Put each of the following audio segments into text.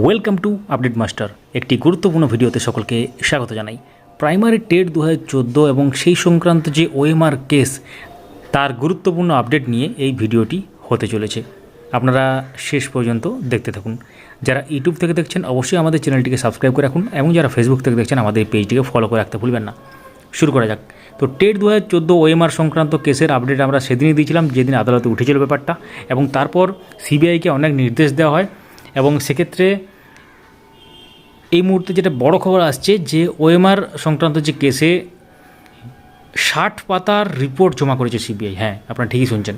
Welcome to update master একটি গুরুত্বপূর্ণ ভিডিওতে সকলকে স্বাগত জানাই। প্রাইমারি টেট দু হাজার চোদ্দ এবং সেই সংক্রান্ত যে ওএমআর কেস তার গুরুত্বপূর্ণ আপডেট নিয়ে এই ভিডিওটি হতে চলেছে। আপনারা শেষ পর্যন্ত দেখতে থাকুন। যারা ইউটিউব থেকে দেখছেন, অবশ্যই আমাদের চ্যানেলটিকে সাবস্ক্রাইব করে রাখুন এবং যারা ফেসবুক থেকে দেখছেন, আমাদের পেজটিকে ফলো করে রাখতে ভুলবেন না। শুরু করা যাক। তো টেট দু হাজার চোদ্দ ওএমআর সংক্রান্ত কেসের আপডেট আমরা সেদিনই দিয়েছিলাম, যেদিন আদালতে উঠেছিল ব্যাপারটা এবং তারপর সিবিআইকে অনেক নির্দেশ দেওয়া হয়। এবং সেক্ষেত্রে এই মুহূর্তে যেটা বড় খবর আসছে যে ওএমআর সংক্রান্ত যে কেসে ষাট পাতার রিপোর্ট জমা করেছে সিবিআই। হ্যাঁ আপনারা ঠিকই শুনছেন।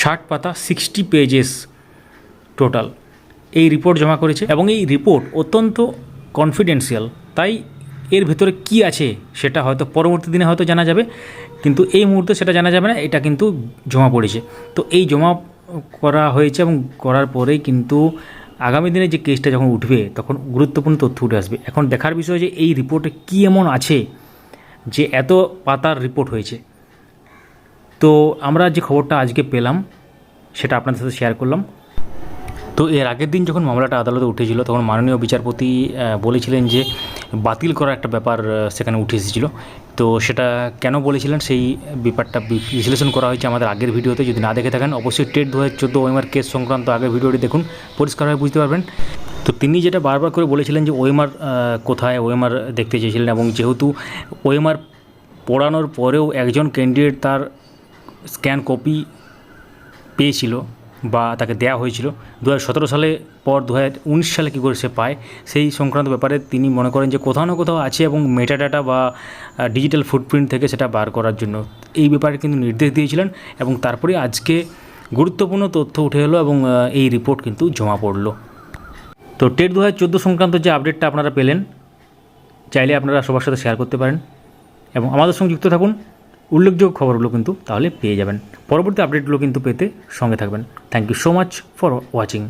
ষাট পাতা সিক্সটি পেজেস টোটাল এই রিপোর্ট জমা করেছে এবং এই রিপোর্ট অত্যন্ত কনফিডেন্সিয়াল তাই এর ভেতরে কি আছে সেটা হয়তো পরবর্তী দিনে হয়তো জানা যাবে, কিন্তু এই মুহূর্তে সেটা জানা যাবে না, এটা কিন্তু জমা পড়েছে। তো এই জমা করা হয়েছে এবং করার পরেই কিন্তু আগামী দিনে যে কেসটা যখন উঠবে, তখন গুরুত্বপূর্ণ তথ্য উঠে আসবে। এখন দেখার বিষয় যে এই রিপোর্টে কী এমন আছে যে এত পাতার রিপোর্ট হয়েছে। তো আমরা যে খবরটা আজকে পেলাম, সেটা আপনাদের সাথে শেয়ার করলাম। তো এর আগের দিন যখন মামলাটা আদালতে উঠেছিল, তখন মাননীয় বিচারপতি বলেছিলেন যে বাতিল করার একটা ব্যাপার সেখানে উঠে এসেছিল। তো সেটা কেন বলেছিলেন? সেই ব্যাপারটা বিশ্লেষণ করা হয়েছে আমাদের আগের ভিডিওতে। যদি না দেখে থাকেন, অবশ্যই টেট দু হাজার চোদ্দ ওএমআর কেস সংক্রান্ত আগের ভিডিওটি দেখুন পরিষ্কারভাবে বুঝতে পারবেন। তো তিনি যেটা বারবার করে বলেছিলেন যে ওএমআর কোথায় ওএমআর দেখতে চেয়েছিলেন এবং যেহেতু ওএমআর পড়ানোর পরেও একজন ক্যান্ডিডেট তার স্ক্যান কপি পেয়েছিল বা তাকে দেওয়া হয়েছিল। দু সতেরো সালে পর দু সালে কী করে সে পায়, সেই সংক্রান্ত ব্যাপারে তিনি মনে করেন যে কোথাও না কোথাও আছে এবং মেটাডাটা বা ডিজিটাল ফুটপ্রিন্ট থেকে সেটা বার করার জন্য। এই ব্যাপারে কিন্তু নির্দেশ দিয়েছিলেন এবং তারপরে আজকে গুরুত্বপূর্ণ তথ্য উঠে এলো এবং এই রিপোর্ট কিন্তু জমা পড়ল। তো টেট দু হাজার চোদ্দ সংক্রান্ত যে আপডেটটা আপনারা পেলেন, চাইলে আপনারা সবার সাথে শেয়ার করতে পারেন। এবং আমাদের সঙ্গে যুক্ত থাকুন। উল্লেখযোগ্য খবরগুলো কিন্তু তাহলে পেয়ে যাবেন। পরবর্তী আপডেটগুলো কিন্তু পেতে সঙ্গে থাকবেন। Thank you so much for watching